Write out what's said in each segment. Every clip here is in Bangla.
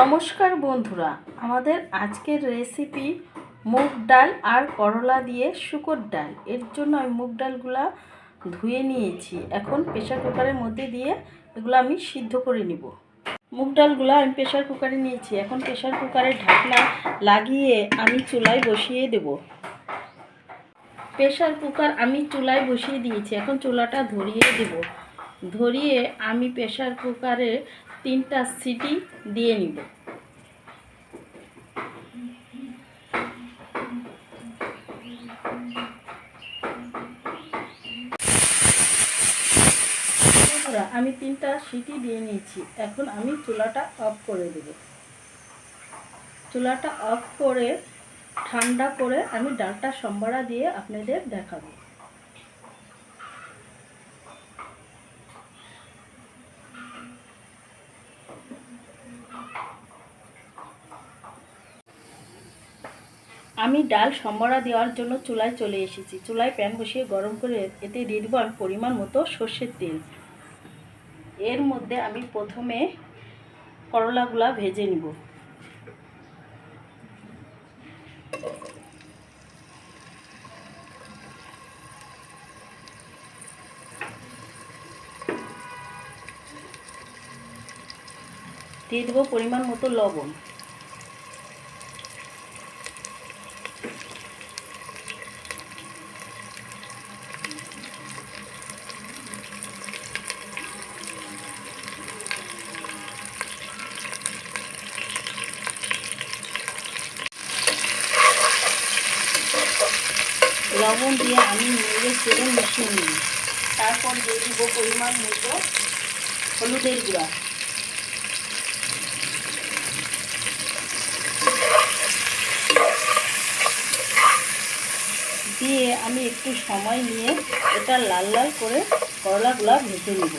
নমস্কার বন্ধুরা, আমাদের আজকের রেসিপি মুগ ডাল আর করলা দিয়ে শুকর ডাল। এর জন্য আমি মুগ ডালগুলা ধুয়ে নিয়েছি। এখন প্রেশার কুকারের মধ্যে দিয়ে এগুলো আমি সিদ্ধ করে নিব। মুগ ডালগুলো আমি প্রেশার কুকারে নিয়েছি। এখন প্রেশার কুকারের ঢাকনা লাগিয়ে আমি চুলায় বসিয়ে দেব। প্রেশার কুকার আমি চুলায় বসিয়ে দিয়েছি। এখন চুলাটা ধরিয়ে দেব। ধরিয়ে আমি প্রেশার কুকারে তিনটা সিটি দিয়ে নিব। আমি তিনটা সিটি দিয়ে নিয়েছি। এখন আমি চুলাটা অফ করে দেব। চুলাটা অফ করে ঠান্ডা করে আমি ডালটা সম্বরা দিয়ে আপনাদের দেখাবো। আমি ডাল সম্বরা দেওয়ার জন্য চুলায় চলে এসেছি। চুলায় প্যান বসিয়ে গরম করে এতে দিয়ে দেবো আমি পরিমাণ মতো সর্ষের তেল। এর মধ্যে আমি প্রথমে করলাগুলা ভেজে নিব। দিয়ে দেবো পরিমাণ মতো লবণ। লবণ দিয়ে আমি নেড়ে সেরে মিশিয়ে নিই। তারপর দিয়ে দিব পরিমাণ মতো হলুদের গুঁড়া। দিয়ে আমি একটু সময় নিয়ে এটা লাল লাল করে করলাগুলা ভেজে নেব।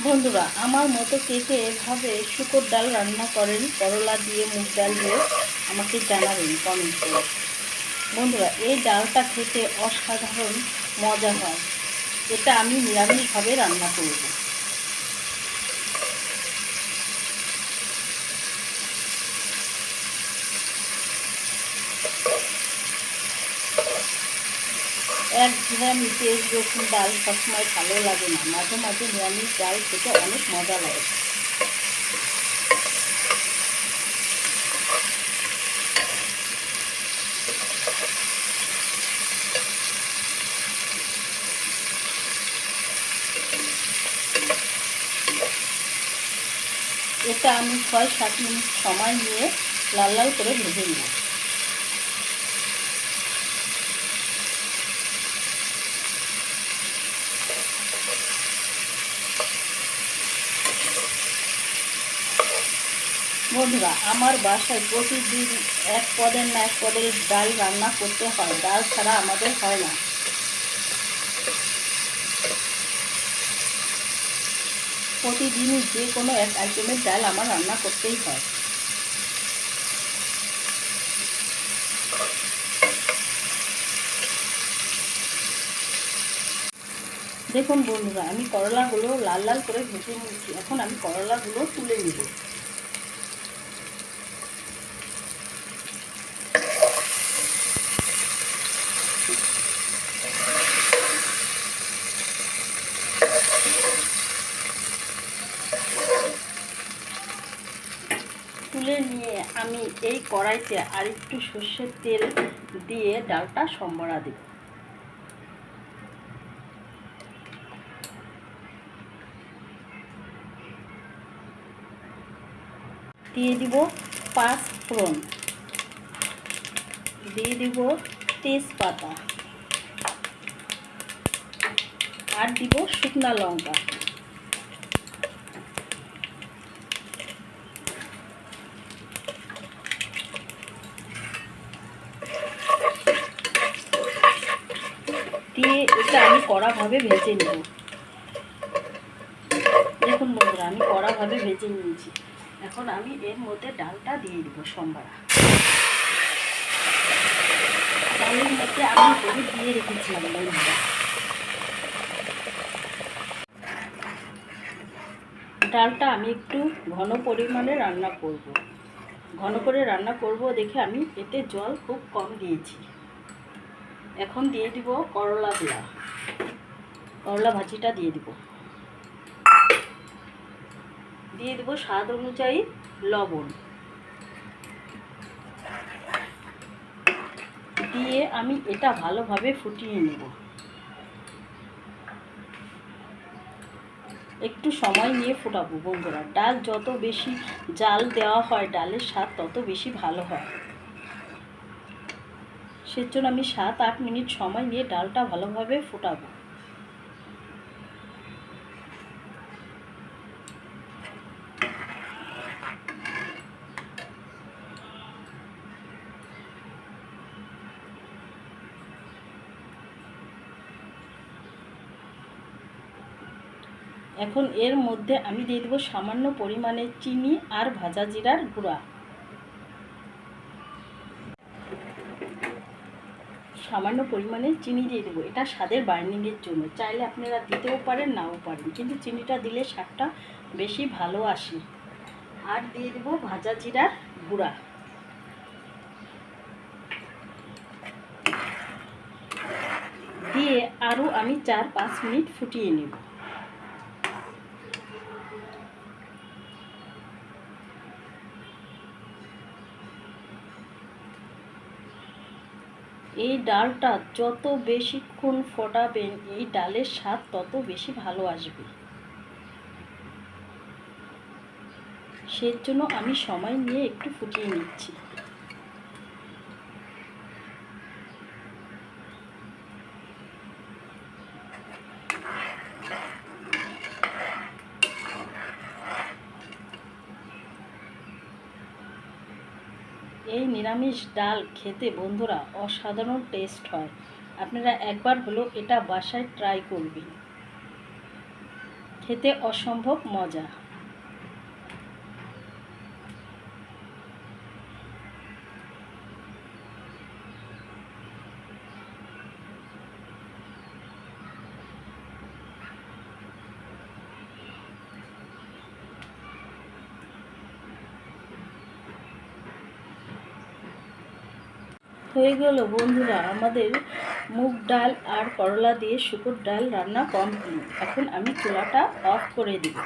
বন্ধুরা, আমার মতো কে কে এভাবে শুকর ডাল রান্না করেন? করলা দিয়ে মুগ ডাল দিয়ে আমাকে জানাবেন কমেন্ট করে। বন্ধুরা, এই ডালটা খেতে অসাধারণ মজা হয়। এটা আমি নিরামিষভাবে রান্না করব। এক নিরামিষ তেল রসুন ডাল সবসময় ভালো লাগে না। মাঝে মাঝে নিরামিষ ডাল খেতে অনেক মজা লাগে। এটা আমি ছয় সাত মিনিট সময় নিয়ে লাল লাল করে ভেজে নেব। বন্ধুরা, আমার বাসায় প্রতিদিন এক পদের না এক পদের ডাল রান্না করতে হয়। ডাল ছাড়া আমাদের হয় না। প্রতিদিনই যে কোনো এক আইটেমের ডাল আমার রান্না করতেই হয়। দেখুন বন্ধুরা, আমি করলাগুলো লাল লাল করে ভেজে নিয়েছি। এখন আমি করলাগুলো তুলে নেব। তুলে নিয়ে আমি এই কড়াইতে আর একটু সর্ষের তেল দিয়ে ডালটা সম্বরা দেব। দিয়ে দিব পাঁচ ফোড়ন। দিয়ে দিব তেজপাতা। আর দিব শুকনা লঙ্কা দিয়ে এটা আমি কড়াভাবে ভেজে নেব। দেখুন বন্ধুরা, আমি কড়াভাবে ভেজে নিয়েছি। এখন আমি এর মধ্যে ডালটা দিয়ে দেবো সোমবারা। ডালের মধ্যে আমি হলুদ দিয়ে রেখেছিলাম বন্ধুরা। ডালটা আমি একটু ঘন পরিমাণে রান্না করব। ঘন করে রান্না করব দেখে আমি এতে জল খুব কম দিয়েছি। এখন দিয়ে দিব করলা করলাগুলা করলা ভাজিটা দিয়ে দিব। দিয়ে দেবো স্বাদ অনুযায়ী লবণ। দিয়ে আমি এটা ভালোভাবে ফুটিয়ে নেব। একটু সময় নিয়ে ফোটাবো বন্ধুরা। ডাল যত বেশি জাল দেওয়া হয়, ডালের স্বাদ তত বেশি ভালো হয়। সেজন্য আমি সাত, আট মিনিট সময় নিয়ে ডালটা ভালোভাবে ফোটাবো। এখন এর মধ্যে আমি দিয়ে দেবো সামান্য পরিমাণে চিনি আর ভাজা জিরার গুঁড়া। সামান্য পরিমাণে চিনি দিয়ে দেবো। এটা স্বাদের বাইন্ডিংয়ের জন্য। চাইলে আপনারা দিতেও পারেন, নাও পারেন। কিন্তু চিনিটা দিলে স্বাদটা বেশি ভালো আসে। আর দিয়ে দেবো ভাজা জিরার গুঁড়া। দিয়ে আরও আমি চার পাঁচ মিনিট ফুটিয়ে নেব। এই ডালটা যত বেশিক্ষণ ফোটাবেন, এই ডালের স্বাদ তত বেশি ভালো আসবে। সের জন্য আমি সময় নিয়ে একটু ফুটিয়ে নিচ্ছি এই নিরামিষ ডাল খেতে বন্ধুরা অসাধারণ টেস্ট হয়। আপনারা একবার হলো এটা বাসায় ট্রাই করবেন। খেতে অসম্ভব মজা। হয়ে গেল বন্ধুরা, আমাদের মুগ ডাল আর করলা দিয়ে শুকুর ডাল রান্না কমপ্লিট। এখন আমি চুলাটা অফ করে দিব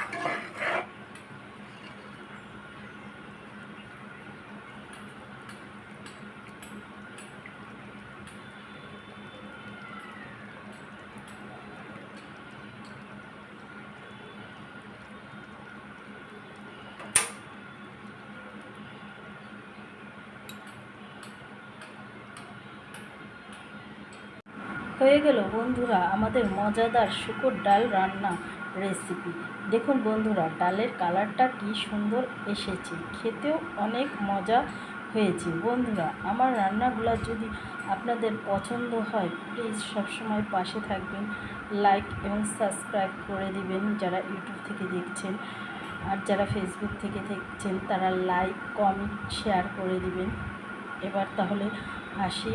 হয়ে গেল বন্ধুরা আমাদের মজাদার শুকর ডাল রান্না রেসিপি দেখুন বন্ধুরা, ডালের কালারটা কি সুন্দর এসেছে। খেতেও অনেক মজা হয়েছে। বন্ধুরা, আমার রান্নাগুলো যদি আপনাদের পছন্দ হয় প্লিজ সবসময় পাশে থাকবেন। লাইক এবং সাবস্ক্রাইব করে দিবেন যারা ইউটিউব থেকে দেখছেন। আর যারা ফেসবুক থেকে দেখছেন, তারা লাইক কমেন্ট শেয়ার করে দিবেন। এবার তাহলে আসি